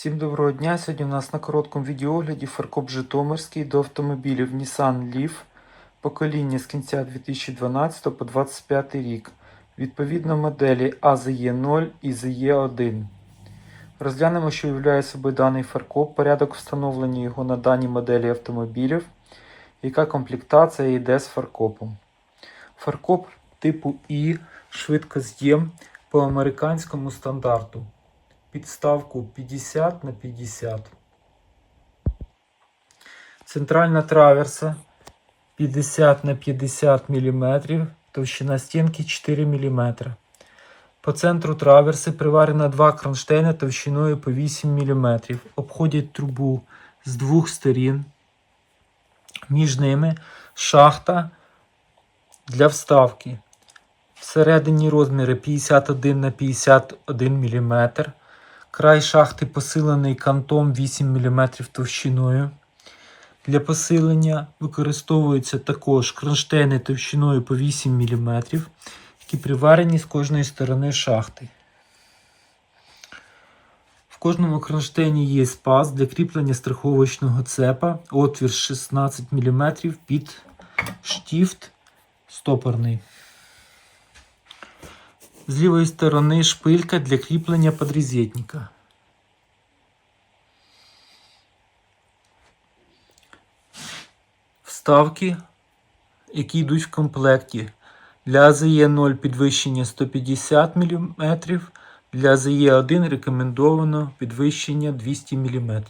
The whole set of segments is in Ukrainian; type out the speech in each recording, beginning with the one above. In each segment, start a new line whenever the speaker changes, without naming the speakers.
Всім доброго дня. Сьогодні у нас на короткому відеоогляді фаркоп Житомирський до автомобілів Nissan Leaf покоління з кінця 2012 по 2025 рік. Відповідно моделі AZE0 і ZE1. Розглянемо, що являє собою даний фаркоп, порядок встановлення його на даній моделі автомобілів, яка комплектація йде з фаркопом. Фаркоп типу І швидкоз'єм по американському стандарту підставку 50 на 50. Центральна траверса 50 на 50 мм, товщина стінки 4 мм. По центру траверси приварено два кронштейни товщиною по 8 мм. Обходять трубу з двох сторін. Між ними шахта для вставки. Всередині розміри 51 на 51 мм. Край шахти посилений кантом 8 мм товщиною. Для посилення використовуються також кронштейни товщиною по 8 мм, які приварені з кожної сторони шахти. В кожному кронштейні є паз для кріплення страховочного цепа, отвір 16 мм під штіфт стопорний. З лівої сторони шпилька для кріплення подрізетника. Вставки, які йдуть в комплекті. Для AZE 0 підвищення 150 мм, для AZE 1 рекомендовано підвищення 200 мм.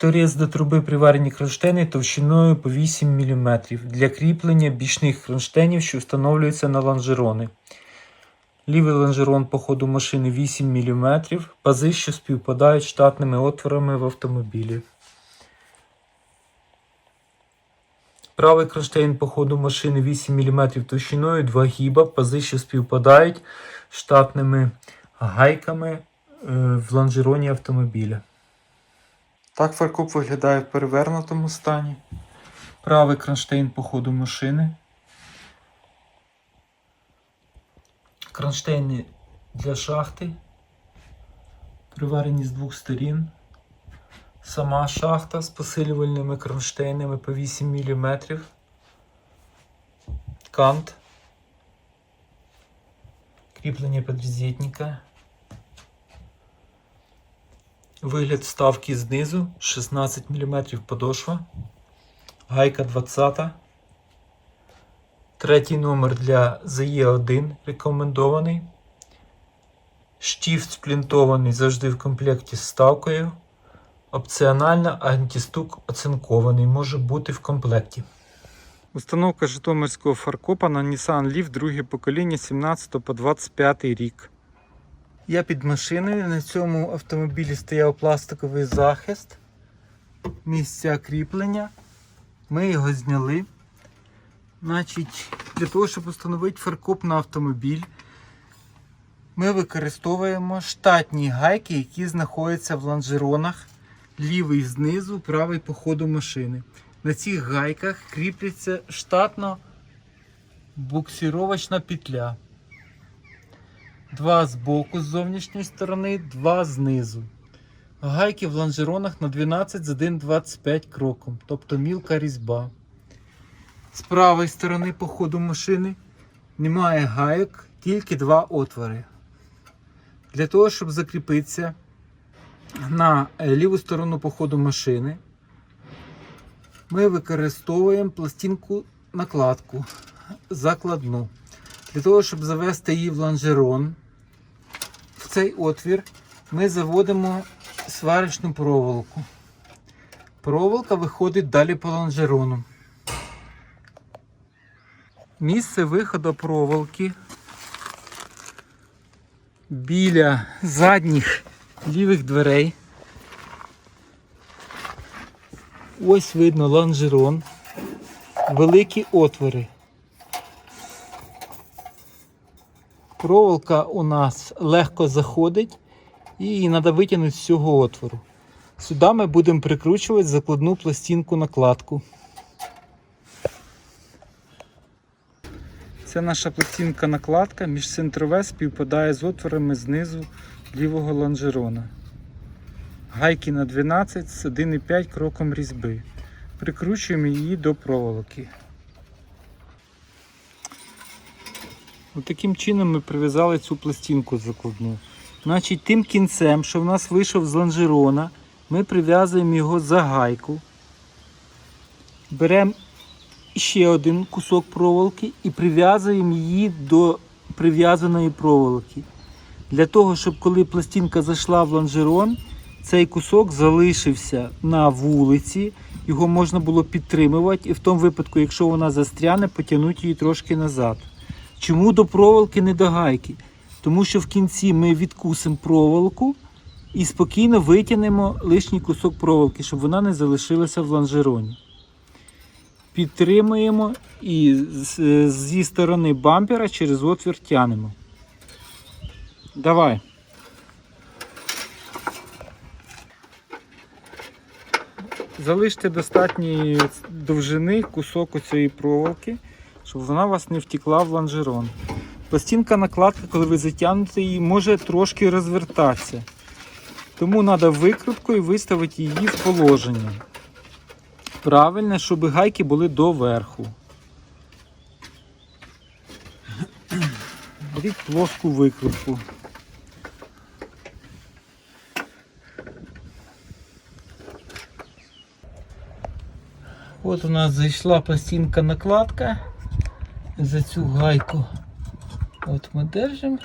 Торець до труби приварені кронштейни товщиною по 8 мм для кріплення бічних кронштейнів, що встановлюються на лонжерони. Лівий лонжерон по ходу машини 8 мм, пази, що співпадають штатними отворами в автомобілі. Правий кронштейн по ходу машини 8 мм товщиною, 2 гіба, пази, що співпадають штатними гайками е, в лонжероні автомобіля. Так фаркоп виглядає в перевернутому стані. Правий кронштейн по ходу машини. Кронштейни для шахти. Приварені з двох сторін. Сама шахта з посилювальними кронштейнами по 8 мм. Кант. Кріплення подрізетника. Вигляд вставки знизу 16 мм подошва. Гайка 20. Третій номер для ZE1 рекомендований. Штіфт сплінтований завжди в комплекті з ставкою. Опціонально антистук оцинкований може бути в комплекті. Установка Житомирського фаркопа на Nissan Leaf друге покоління 17 по 25 рік. Я під машиною. На цьому автомобілі стояв пластиковий захист. Місця кріплення. Ми його зняли. Значить, Для того, щоб встановити фаркоп на автомобіль, ми використовуємо штатні гайки, які знаходяться в лонжеронах. Лівий знизу, правий по ходу машини. На цих гайках кріпиться штатно буксировочна петля. Два з боку з зовнішньої сторони, два знизу. Гайки в лонжеронах на 12 з 1,25 кроком, тобто мілка різьба. З правої сторони по ходу машини немає гайок, тільки два отвори. Для того, щоб закріпитися на ліву сторону по ходу машини, ми використовуємо пластинку накладку закладну. Для того, щоб завести її в лонжерон, в цей отвір ми заводимо сварочну проволоку. Проволока виходить далі по лонжерону. Місце виходу проволоки біля задніх лівих дверей. Ось видно лонжерон, великі отвори. Проволока у нас легко заходить і треба витягнути з цього отвору. Сюди ми будемо прикручувати закладну пластинку накладку. Це наша пластинка накладка, міжцентрове співпадає з отворами знизу лівого лонжерона. Гайки на 12 з 1,5 кроком різьби. Прикручуємо її до проволоки. Таким чином ми прив'язали цю пластинку закладну. Значить, тим кінцем, що в нас вийшов з лонжерона, ми прив'язуємо його за гайку. Беремо ще один кусок проволоки і прив'язуємо її до прив'язаної проволоки. Для того, щоб коли пластинка зайшла в лонжерон, цей кусок залишився на вулиці, його можна було підтримувати, і в тому випадку, якщо вона застряне, потягнути її трошки назад. Чому до проволоки не до гайки? Тому що в кінці ми відкусимо проволоку і спокійно витягнемо лишній кусок проволоки, щоб вона не залишилася в лонжероні. Підтримуємо і зі сторони бампера через отвір тянемо. Давай. Залиште достатньої довжини кусок оцієї проволоки, щоб вона у вас не втекла в лонжерон. Пластинка накладка, коли ви затягнете її, може трошки розвертатися. Тому треба викруткою виставити її в положення. Правильно, щоб гайки були доверху. Беріть плоску викрутку. От у нас зайшла пластинка накладка. За цю гайку от ми держимо.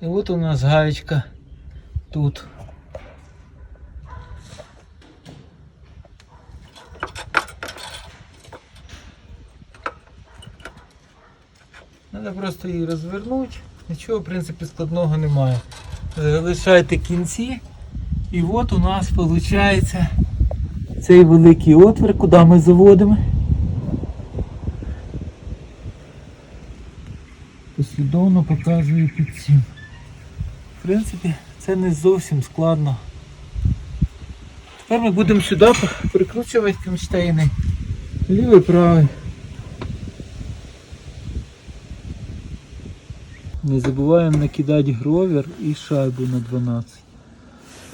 І от у нас гаєчка тут. Треба просто її розвернути. Нічого, в принципі, складного немає. Залишайте кінці. І от у нас виходить цей великий отвір, куди ми заводимо. Послідовно показую під цим. В принципі, це не зовсім складно. Тепер ми будемо сюди прикручувати кронштейни. Лівий правий. Не забуваємо накидати гровер і шайбу на 12.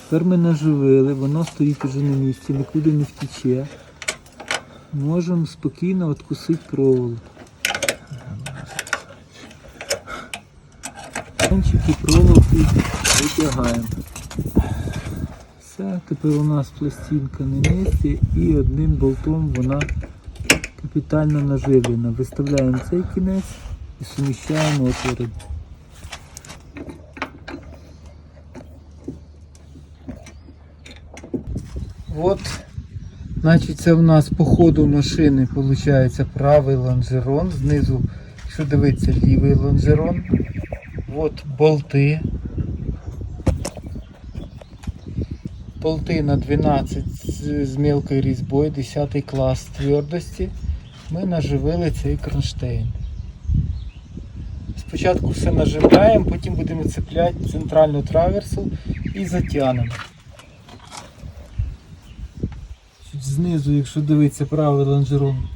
Тепер ми наживили, воно стоїть уже на місці, нікуди не втече. Можемо спокійно відкусити проволоку. Кончики проволоки витягаємо. Все, тепер у нас пластинка на місці і одним болтом вона капітально наживлена. Виставляємо цей кінець і суміщаємо отвори. От, значить, це в нас по ходу машини виходить правий лонжерон. Знизу, якщо дивитися, лівий лонжерон. От болти. Болти на 12 з, мілкою різьбою, 10 клас твердості. Ми наживили цей кронштейн. Спочатку все наживляємо, потім будемо цепляти центральну траверсу і затягнемо. Знизу, якщо дивитися правий лонжерон,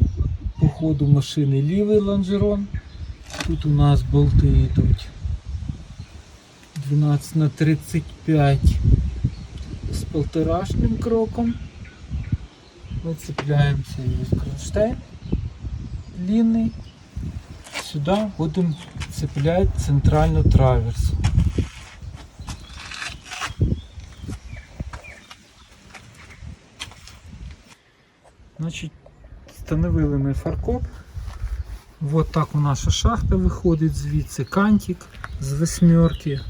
по ходу машини лівий лонжерон. Тут у нас болти йдуть 12 на 35 з полторашнім кроком. Ми цепляємо цей кронштейн длинний. Сюди будемо цепляти центральну траверсу. Значить, встановили ми фаркоп. Вот так у наша шахта виходить звідси, кантик з восьмерки,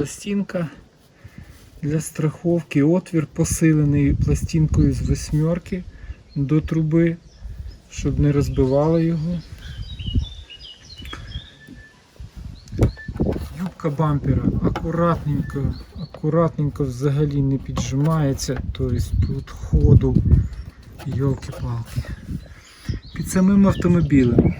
пластинка для страховки, отвір посилений пластинкою з восьмерки до труби, щоб не розбивало його. Юбка бампера акуратненько, акуратненько взагалі не піджимається, тобто тут ходу, йолки-палки під самим автомобілем.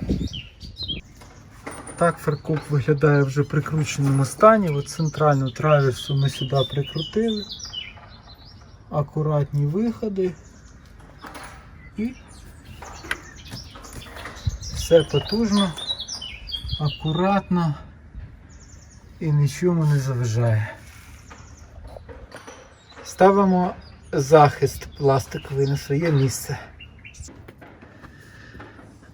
Так фаркоп виглядає вже в прикрученому стані. От центральну траверсу ми сюди прикрутили. Акуратні виходи. І Все потужно, акуратно і нічому не заважає. Ставимо захист пластиковий на своє місце.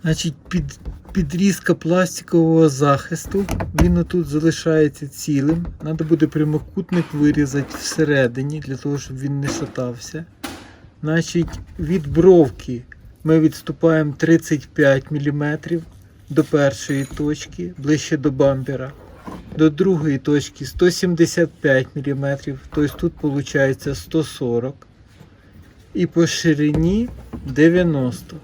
Значить, під, підрізка пластикового захисту. Він отут залишається цілим. Треба буде прямокутник вирізати всередині, для того, щоб він не шатався. Значить, від бровки ми відступаємо 35 мм до першої точки, ближче до бампера. До другої точки 175 мм, тобто тут виходить 140 І по ширині 90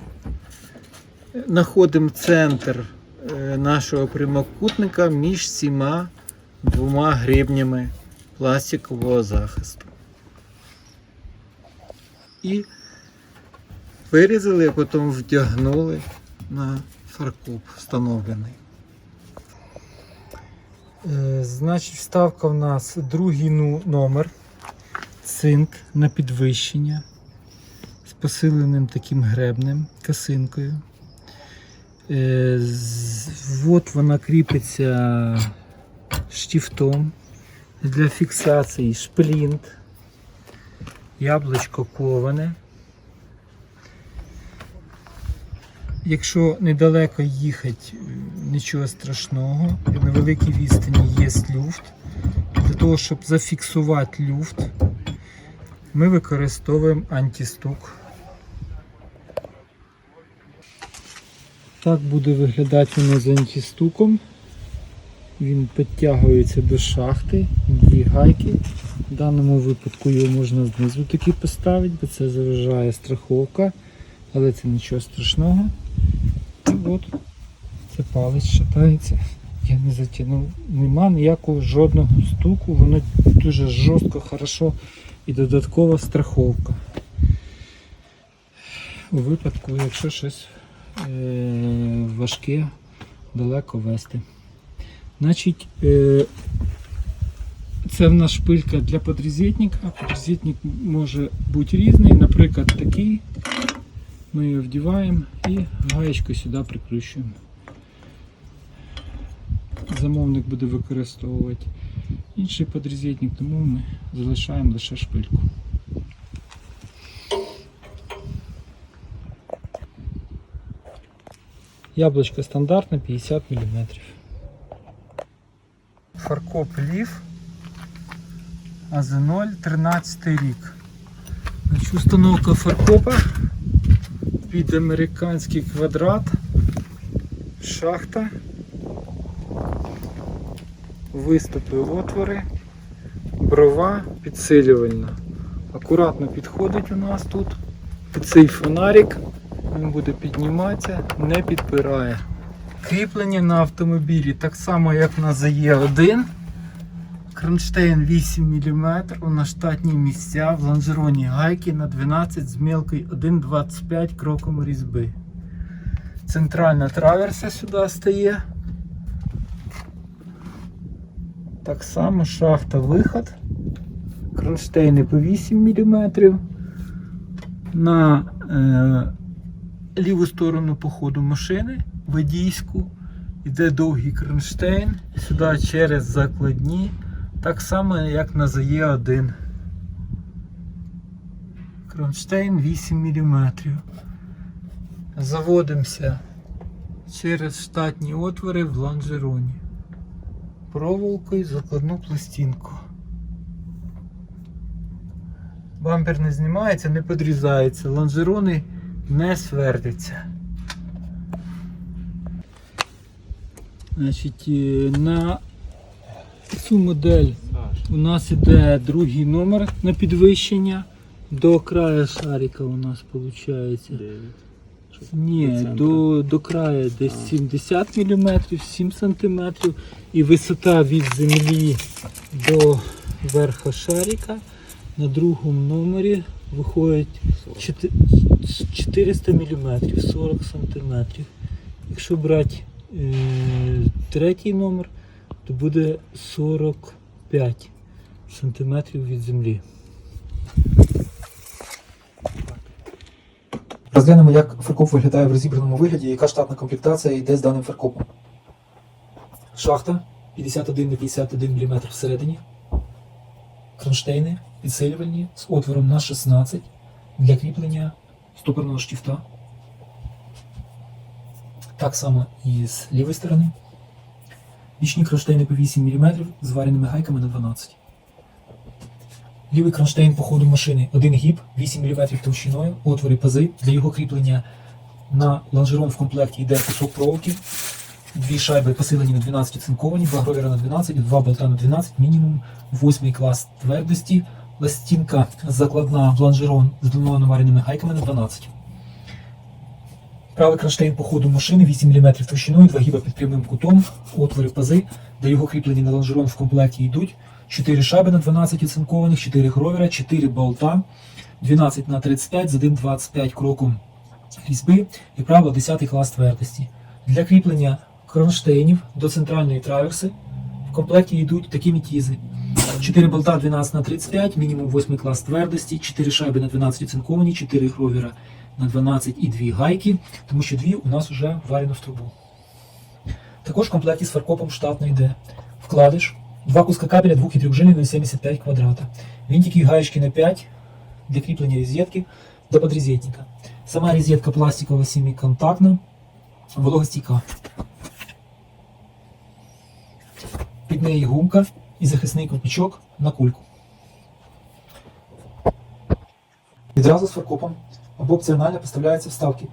Находимо центр е, нашого прямокутника між цими двома гребнями пластикового захисту. І вирізали, а потім вдягнули на фаркоп встановлений. Е, Значить, вставка в нас другий ну- номер. Цинк на підвищення з посиленим таким гребнем, косинкою. Е, От вона кріпиться штифтом для фіксації шплінт, яблучко коване. Якщо недалеко їхати, нічого страшного. На великій відстані є люфт. Для того, щоб зафіксувати люфт, ми використовуємо антистук. Так буде виглядати воно з антистуком. Він підтягується до шахти, дві гайки. В даному випадку його можна знизу таки поставити, бо це заважає страховка, але це нічого страшного. І от це палець шатається. Я не затягнув. Нема ніякого жодного стуку, воно дуже жорстко, хорошо і додаткова страховка. У випадку, якщо щось важке далеко вести. Значить, е, це в нас шпилька для подрізетника. Подрізетник може бути різний, наприклад, такий. Ми його вдіваємо і гаєчку сюди прикручуємо. Замовник буде використовувати інший подрізетник, тому ми залишаємо лише шпильку. Яблучко стандартне 50 мм. Фаркоп лів АЗ0 13 рік. Значить, установка фаркопа під американський квадрат, шахта, виступи отвори, брова підсилювальна. Акуратно підходить у нас тут цей фонарик. Він буде підніматися, не підпирає. Кріплення на автомобілі так само, як на ЗЕ1. Кронштейн 8 мм, на штатні місця, в лонжероні гайки на 12 з мілкою 1,25 кроком різьби. Центральна траверса сюди стає. Так само шахта виход. Кронштейни по 8 мм. На е, ліву сторону по ходу машини, водійську, йде довгий кронштейн. Сюди через закладні. Так само, як на ЗЕ1. Кронштейн 8 мм. Заводимося через штатні отвори в лонжероні. Проволокою закладну пластинку. Бампер не знімається, не подрізається, лонжерони не свердяться. Значить, е, на цю модель у нас іде другий номер на підвищення. До краю шарика у нас виходить. Ні, до, до краю десь 70 мм, 7 см і висота від землі до верха шарика на другому номері виходить чотир- 400 мм, 40 см. Якщо брати е, третій номер, то буде 45 см від землі. Розглянемо, як фаркоп виглядає в розібраному вигляді, яка штатна комплектація йде з даним фаркопом. Шахта 51 на 51 мм всередині. Кронштейни підсилювальні з отвором на 16 для кріплення стопорного штифта. Так само і з лівої сторони. Бічні кронштейни по 8 мм з вареними гайками на 12 Лівий кронштейн по ходу машини 1 гіб 8 мм товщиною, отвори пази. Для його кріплення на лонжерон в комплекті йде кусок проволоки. Дві шайби посилені на 12 цинковані, два гровера на 12, два болта на 12, мінімум 8 клас твердості. Пластинка закладна в лонжерон з двома навареними гайками на 12. Правий кронштейн по ходу машини 8 мм товщиною, 2 гіба під прямим кутом, отвори пази. Для його кріплення на лонжерон в комплекті йдуть 4 шайби на 12 оцинкованих, 4 гровера, 4 болта, 12 на 35 з 1,25 кроком різьби і правило 10 клас твердості. Для кріплення кронштейнів до центральної траверси в комплекті йдуть такі мітізи. 4 болта 12 на 35, мінімум 8 клас твердості, 4 шайби на 12 оцинковані, 4 гровера на 12 і 2 гайки, тому що 2 у нас вже варено в трубу. Також в комплекті з фаркопом штатно йде вкладиш, два куска кабеля 2 і 3 жилі 0,75 квадрата, винтики і гаєчки на 5 для кріплення розетки до подрезетника. Сама розетка пластикова семиконтактна, вологостійка. Під неї гумка і захисний ковпачок на кульку. Відразу з фаркопом або опціонально поставляються вставки.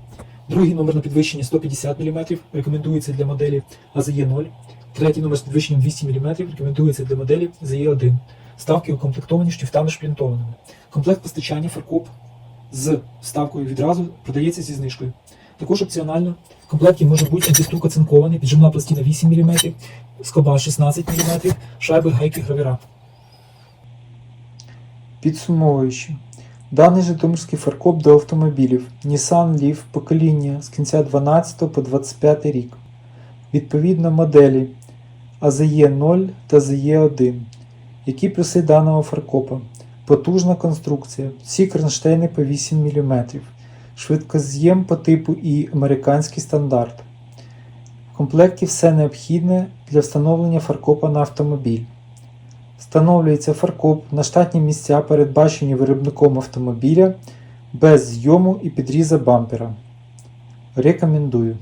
Другий номер на підвищення 150 мм рекомендується для моделі AZE 0. Третій номер з підвищенням 200 мм рекомендується для моделі AZE 1. Ставки укомплектовані штифтами шплінтованими. Комплект постачання фаркоп з вставкою відразу продається зі знижкою. Також опціонально в комплекті може бути антистук оцинкований, піджимна пластина 8 мм, скоба 16 мм, шайби, гайки, гравіра.
Підсумовуючи, даний житомирський фаркоп до автомобілів Nissan Leaf покоління з кінця 12 по 25 рік. Відповідно моделі AZE 0 та AZE 1. Які плюси даного фаркопа? Потужна конструкція, всі кронштейни по 8 мм, швидкоз'єм по типу і американський стандарт. В комплекті все необхідне для встановлення фаркопа на автомобіль. Встановлюється фаркоп на штатні місця, передбачені виробником автомобіля без зйому і підріза бампера. Рекомендую.